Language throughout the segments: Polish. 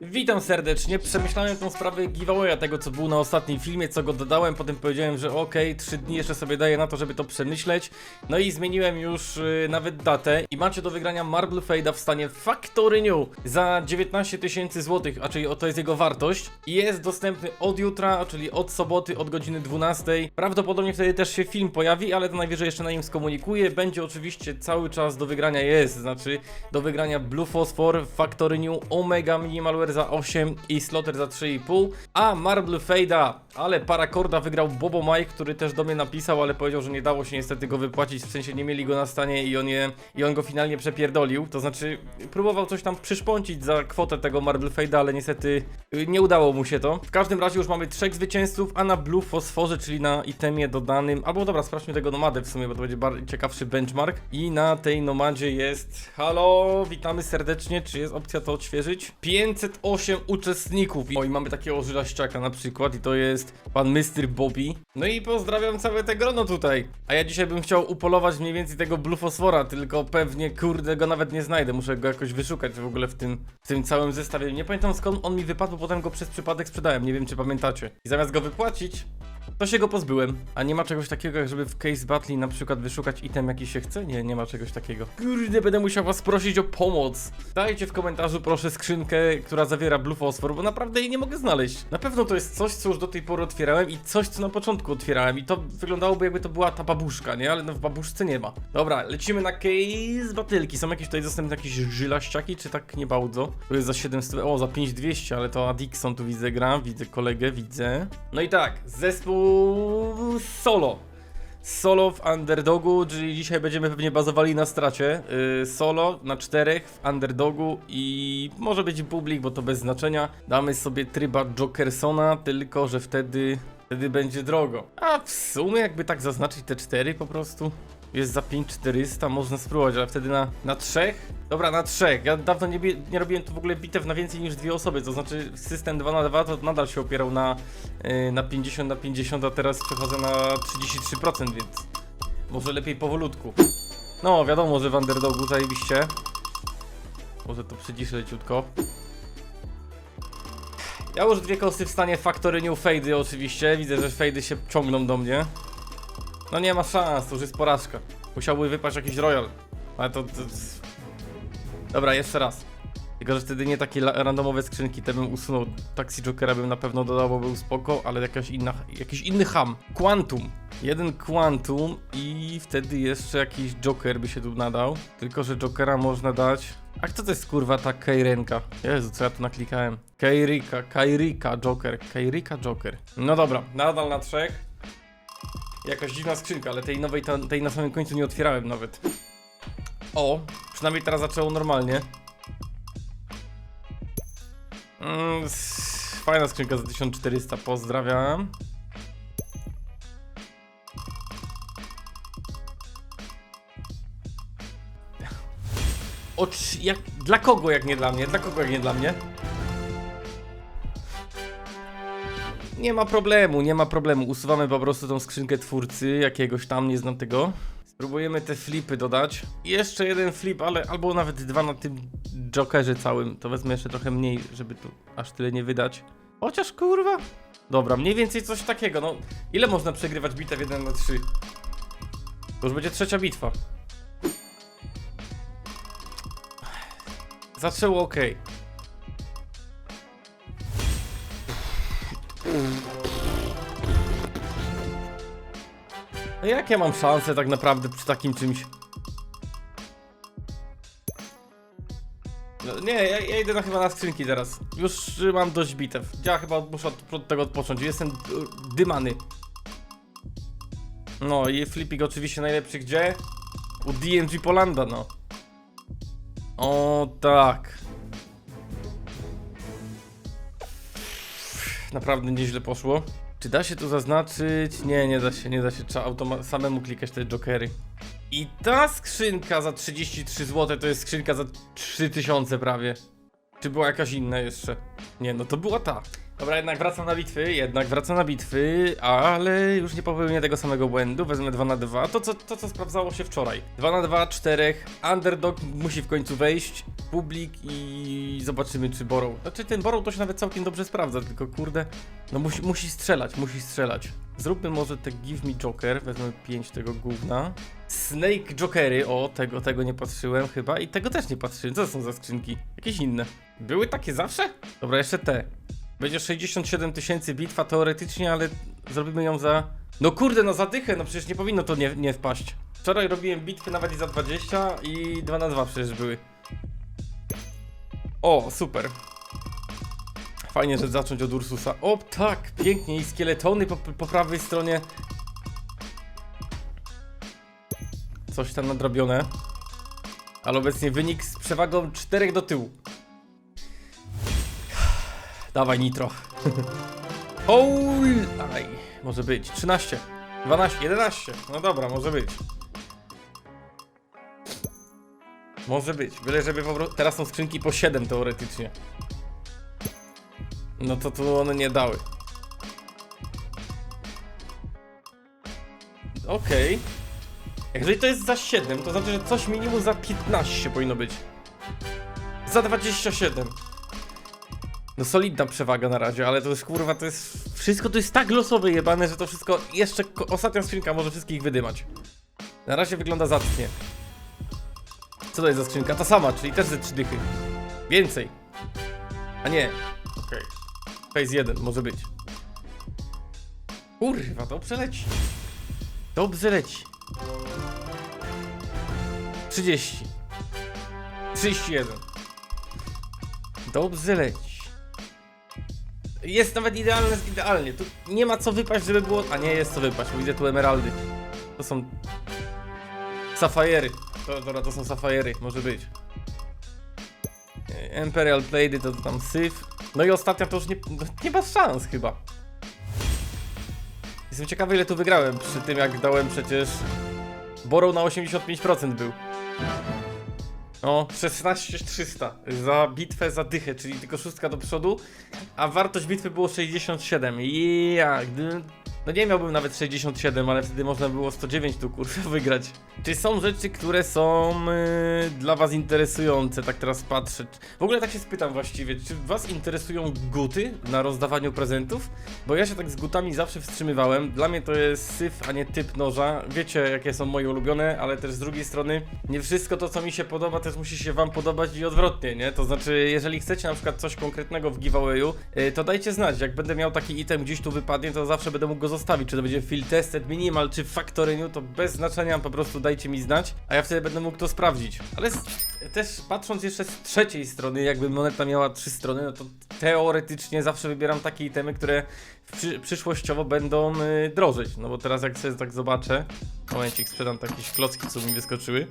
Witam serdecznie. Przemyślałem tą sprawę giveawaya tego, co było na ostatnim filmie, co go dodałem. Potem powiedziałem, że okej, trzy dni jeszcze sobie daję na to, żeby to przemyśleć. No i zmieniłem już y, nawet datę. I macie do wygrania Marble Fade'a w stanie Factory New za 19 tysięcy złotych, a czyli to jest jego wartość. I jest dostępny od jutra, czyli od soboty, od godziny 12. Prawdopodobnie wtedy też się film pojawi, ale to najwyżej jeszcze na nim skomunikuję. Będzie oczywiście cały czas do wygrania jest, znaczy do wygrania Blue Phosphor, Factory New, Omega Minimalware za 8 i Slotter za 3,5, a Marble Fade'a, ale Parakorda wygrał Bobo Mike, który też do mnie napisał, ale powiedział, że nie dało się niestety go wypłacić, w sensie nie mieli go na stanie i on, je, i on go finalnie przepierdolił, to znaczy próbował coś tam przyszpącić za kwotę tego Marble Fade'a, ale niestety y, nie udało mu się to. W każdym razie już mamy trzech zwycięzców, a na Blue Fosforze, czyli na itemie dodanym, albo dobra, sprawdźmy tego nomadę w sumie, bo to będzie bardziej ciekawszy benchmark. I na tej nomadzie jest, halo, witamy serdecznie, czy jest opcja to odświeżyć? 508 uczestników. O i mamy takiego żylaściaka na przykład i to jest pan Mr. Bobby. No i pozdrawiam całe te grono tutaj. A ja dzisiaj bym chciał upolować mniej więcej tego Blue Fosfora, tylko pewnie kurde go nawet nie znajdę, muszę go jakoś wyszukać w ogóle w tym, w tym całym zestawie. Nie pamiętam skąd on mi wypadł, potem go przez przypadek sprzedałem, nie wiem czy pamiętacie. I zamiast go wypłacić, to się go pozbyłem. A nie ma czegoś takiego, jak żeby w Case Battle na przykład wyszukać item jaki się chce? Nie, nie ma czegoś takiego. Kurde, będę musiał was prosić o pomoc. Dajcie w komentarzu proszę skrzynkę, która zawiera Blue Phosphor, bo naprawdę jej nie mogę znaleźć. Na pewno to jest coś, co już do tej pory otwierałem i coś, co na początku otwierałem i to wyglądało jakby to była ta babuszka, nie? Ale no w babuszce nie ma. Dobra, lecimy na Case Batylki. Są jakieś tutaj dostępne jakieś żylaściaki, czy tak nie bardzo? Tu jest za 700, o za 5200, ale to Adixon tu widzę gra, widzę kolegę, widzę. No i tak, zespół solo. Solo w underdogu, czyli dzisiaj będziemy pewnie bazowali na stracie. Yy, solo na czterech w underdogu i może być publik, bo to bez znaczenia. Damy sobie tryba Jokersona, tylko że wtedy, wtedy będzie drogo. A w sumie jakby tak zaznaczyć te cztery po prostu. Jest za 5400, można spróbować, ale wtedy na, na trzech? Dobra, na trzech. Ja dawno nie, nie robiłem tu w ogóle bitew na więcej niż dwie osoby, to znaczy system 2 na 2 to nadal się opierał na, yy, na 50 na 50, a teraz przechodzę na 33%, więc może lepiej powolutku. No, wiadomo, że w underdogu zajebiście. Może to przyciszę leciutko. Ja już dwie kosy w stanie Factory New Fady oczywiście. Widzę, że Fady się ciągną do mnie. No nie ma szans, to już jest porażka. Musiałby wypaść jakiś royal. Ale to, to... Dobra, jeszcze raz. Tylko, że wtedy nie takie randomowe skrzynki, te bym usunął. Taxi Jokera bym na pewno dodał, bo był spoko, ale jakaś inna, jakiś inny ham. Quantum. Jeden Quantum i wtedy jeszcze jakiś Joker by się tu nadał. Tylko, że Jokera można dać... A kto to jest kurwa ta Keirenka? Jezu, co ja tu naklikałem? Keirika, Kairika Joker, Keirika Joker. No dobra, nadal na trzech. Jakaś dziwna skrzynka, ale tej nowej, tej na samym końcu nie otwierałem nawet. O, przynajmniej teraz zaczęło normalnie. Mm, fajna skrzynka za 1400, pozdrawiam. Ocz, jak, dla kogo jak nie dla mnie? Dla kogo jak nie dla mnie? Nie ma problemu, nie ma problemu. Usuwamy po prostu tą skrzynkę twórcy, jakiegoś tam, nie znam tego. Spróbujemy te flipy dodać. Jeszcze jeden flip, ale albo nawet dwa na tym jokerze całym. To wezmę jeszcze trochę mniej, żeby tu aż tyle nie wydać. Chociaż kurwa. Dobra, mniej więcej coś takiego. No, ile można przegrywać bitew 1 na 3? To już będzie trzecia bitwa. Zaczęło ok. No jak ja mam szansę tak naprawdę przy takim czymś? No, nie, ja, ja idę na chyba na skrzynki teraz. Już mam dość bitew. Ja chyba muszę od, od tego odpocząć. Jestem y, dymany. No i Flipping oczywiście najlepszy gdzie? U DMG Polanda, no. O tak. Naprawdę nieźle poszło. Czy da się tu zaznaczyć? Nie, nie da się, nie da się. Trzeba samemu klikać te jokery. I ta skrzynka za 33 zł to jest skrzynka za 3000 prawie. Czy była jakaś inna jeszcze? Nie, no to była ta. Dobra, jednak wracam na bitwy, jednak wracam na bitwy, ale już nie popełnię tego samego błędu, wezmę 2 na 2 to co, to co sprawdzało się wczoraj. 2 na 2 czterech, underdog musi w końcu wejść, publik i zobaczymy czy Borrow. Znaczy ten Borrow to się nawet całkiem dobrze sprawdza, tylko kurde, no musi, musi strzelać, musi strzelać. Zróbmy może te Give Me Joker, wezmę 5 tego gówna. Snake Jokery, o tego, tego nie patrzyłem chyba i tego też nie patrzyłem, co to są za skrzynki? Jakieś inne. Były takie zawsze? Dobra, jeszcze te. Będzie 67 tysięcy bitwa teoretycznie, ale zrobimy ją za... No kurde, no za dychę, no przecież nie powinno to nie, nie wpaść. Wczoraj robiłem bitwy nawet i za 20 i 2 na 2 przecież były. O, super. Fajnie, że zacząć od Ursusa. O, tak, pięknie i skieletony po, po prawej stronie. Coś tam nadrobione. Ale obecnie wynik z przewagą 4 do tyłu. Dawaj nitro. Ol! Aj, może być. 13, 12, 11. No dobra, może być. Może być. Byle żeby po prostu... Teraz są skrzynki po 7 teoretycznie. No to tu one nie dały. Okej. Jeżeli to jest za 7, to znaczy, że coś minimum za 15 powinno być. Za 27. No solidna przewaga na razie, ale to jest kurwa, to jest... Wszystko to jest tak losowe jebane, że to wszystko... Jeszcze ostatnia skrzynka może wszystkich wydymać. Na razie wygląda zacnie. Co to jest za skrzynka? Ta sama, czyli też ze trzy dychy. Więcej. A nie. Okej. Phase 1 może być. Kurwa, dobrze leci. Dobrze leci. 30. 31. Dobrze leci. Jest nawet idealne, idealnie. Tu nie ma co wypaść, żeby było... A nie, jest co wypaść, bo widzę tu emeraldy. To są... Safajery. To, dobra, to są safajery, może być. E, Imperial Blade to, tam syf. No i ostatnia to już nie, no, nie ma szans chyba. Jestem ciekawy ile tu wygrałem przy tym jak dałem przecież... Borrow na 85% był. O, 16300 za bitwę za dychę, czyli tylko szóstka do przodu, a wartość bitwy było 67. Ja, gdy... No nie miałbym nawet 67, ale wtedy można było 109 tu kurwa wygrać. Czy są rzeczy, które są yy, dla was interesujące, tak teraz patrzę. W ogóle tak się spytam właściwie, czy was interesują guty na rozdawaniu prezentów? Bo ja się tak z gutami zawsze wstrzymywałem. Dla mnie to jest syf, a nie typ noża. Wiecie, jakie są moje ulubione, ale też z drugiej strony nie wszystko to, co mi się podoba, też musi się wam podobać i odwrotnie, nie? To znaczy, jeżeli chcecie na przykład coś konkretnego w giveawayu, yy, to dajcie znać. Jak będę miał taki item gdzieś tu wypadnie, to zawsze będę mógł go Czy to będzie field tested, minimal, czy factory new, to bez znaczenia, po prostu dajcie mi znać, a ja wtedy będę mógł to sprawdzić. Ale z, też patrząc jeszcze z trzeciej strony, jakby moneta miała trzy strony, no to teoretycznie zawsze wybieram takie itemy, które przy, przyszłościowo będą y, drożeć. No bo teraz jak sobie tak zobaczę, momencik, sprzedam takie klocki, co mi wyskoczyły.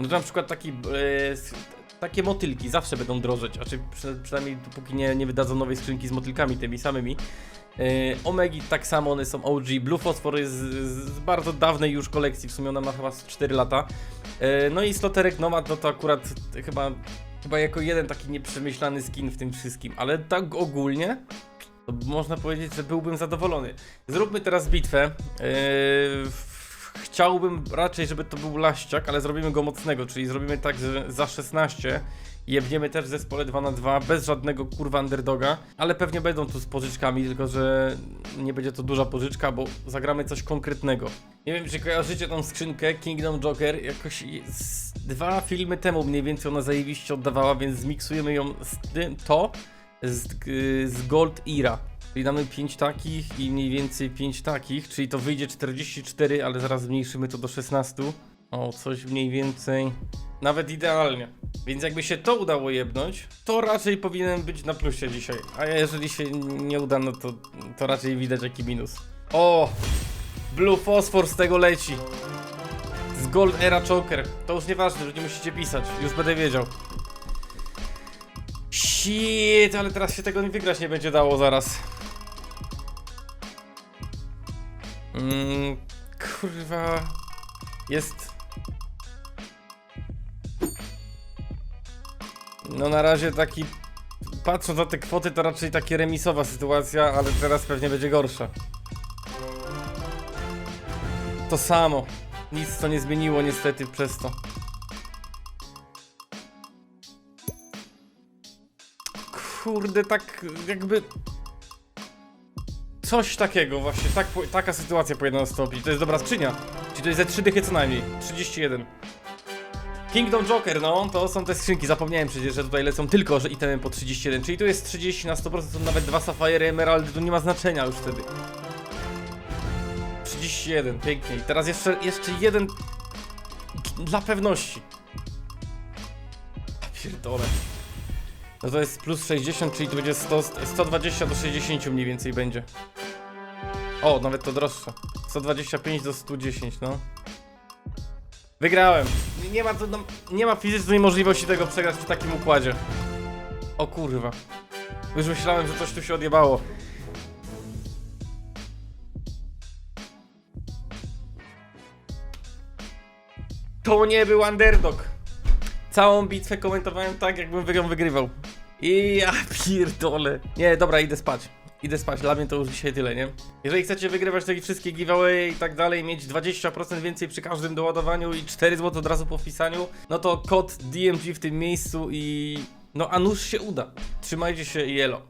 No to na przykład taki, s- takie motylki zawsze będą drożeć, a czy przy, przynajmniej dopóki nie, nie wydadzą nowej skrzynki z motylkami tymi samymi. E, Omegi tak samo, one są OG. Blue Phosphor jest z, bardzo dawnej już kolekcji, w sumie ona ma chyba z 4 lata. E, no i Sloterek Nomad, no to akurat chyba, chyba jako jeden taki nieprzemyślany skin w tym wszystkim, ale tak ogólnie to można powiedzieć, że byłbym zadowolony. Zróbmy teraz bitwę. E, Chciałbym raczej, żeby to był laściak, ale zrobimy go mocnego, czyli zrobimy tak, że za 16 jebniemy też w zespole 2 na 2 bez żadnego kurwa underdoga, ale pewnie będą tu z pożyczkami, tylko że nie będzie to duża pożyczka, bo zagramy coś konkretnego. Nie wiem, czy kojarzycie tą skrzynkę Kingdom Joker, jakoś dwa filmy temu mniej więcej ona zajebiście oddawała, więc zmiksujemy ją z tym, to z, z Gold Era. Czyli damy 5 takich i mniej więcej 5 takich, czyli to wyjdzie 44, ale zaraz zmniejszymy to do 16. O, coś mniej więcej. Nawet idealnie. Więc jakby się to udało jebnąć, to raczej powinien być na plusie dzisiaj. A jeżeli się nie uda, no to, to raczej widać jaki minus. O! Blue Phosphor z tego leci. Z Gold Era Choker. To już nieważne, że nie musicie pisać. Już będę wiedział. Shit, ale teraz się tego nie wygrać nie będzie dało zaraz. Mm, kurwa. Jest. No na razie taki patrząc na te kwoty, to raczej takie remisowa sytuacja, ale teraz pewnie będzie gorsza. To samo. Nic to nie zmieniło niestety przez to. Kurde, tak jakby... Coś takiego właśnie, tak, taka sytuacja powinna nastąpić. To jest dobra skrzynia. Czyli to jest ze 3 dychy co najmniej. 31. Kingdom Joker, no, to są te skrzynki. Zapomniałem przecież, że tutaj lecą tylko, że itemy po 31. Czyli tu jest 30 na 100%, są nawet dwa Sapphire Emeraldy, tu nie ma znaczenia już wtedy. 31, pięknie. I teraz jeszcze, jeszcze jeden dla pewności. Pierdolę. No to jest plus 60, czyli to będzie 100, 120 do 60 mniej więcej będzie. O, nawet to droższe. 125 do 110, no. Wygrałem. Nie- ma, no, nie ma fizycznej możliwości tego przegrać w takim układzie. O kurwa. Już myślałem, że coś tu się odjebało. To nie był underdog. Całą bitwę komentowałem tak, jakbym ją wygrywał. I ja pierdolę. Nie, dobra, idę spać. Idę spać, dla mnie to już dzisiaj tyle, nie? Jeżeli chcecie wygrywać takie wszystkie giveaway i tak dalej, mieć 20% więcej przy każdym doładowaniu i 4 zł od razu po wpisaniu, no to kod DMG w tym miejscu i... No a nuż się uda. Trzymajcie się i elo.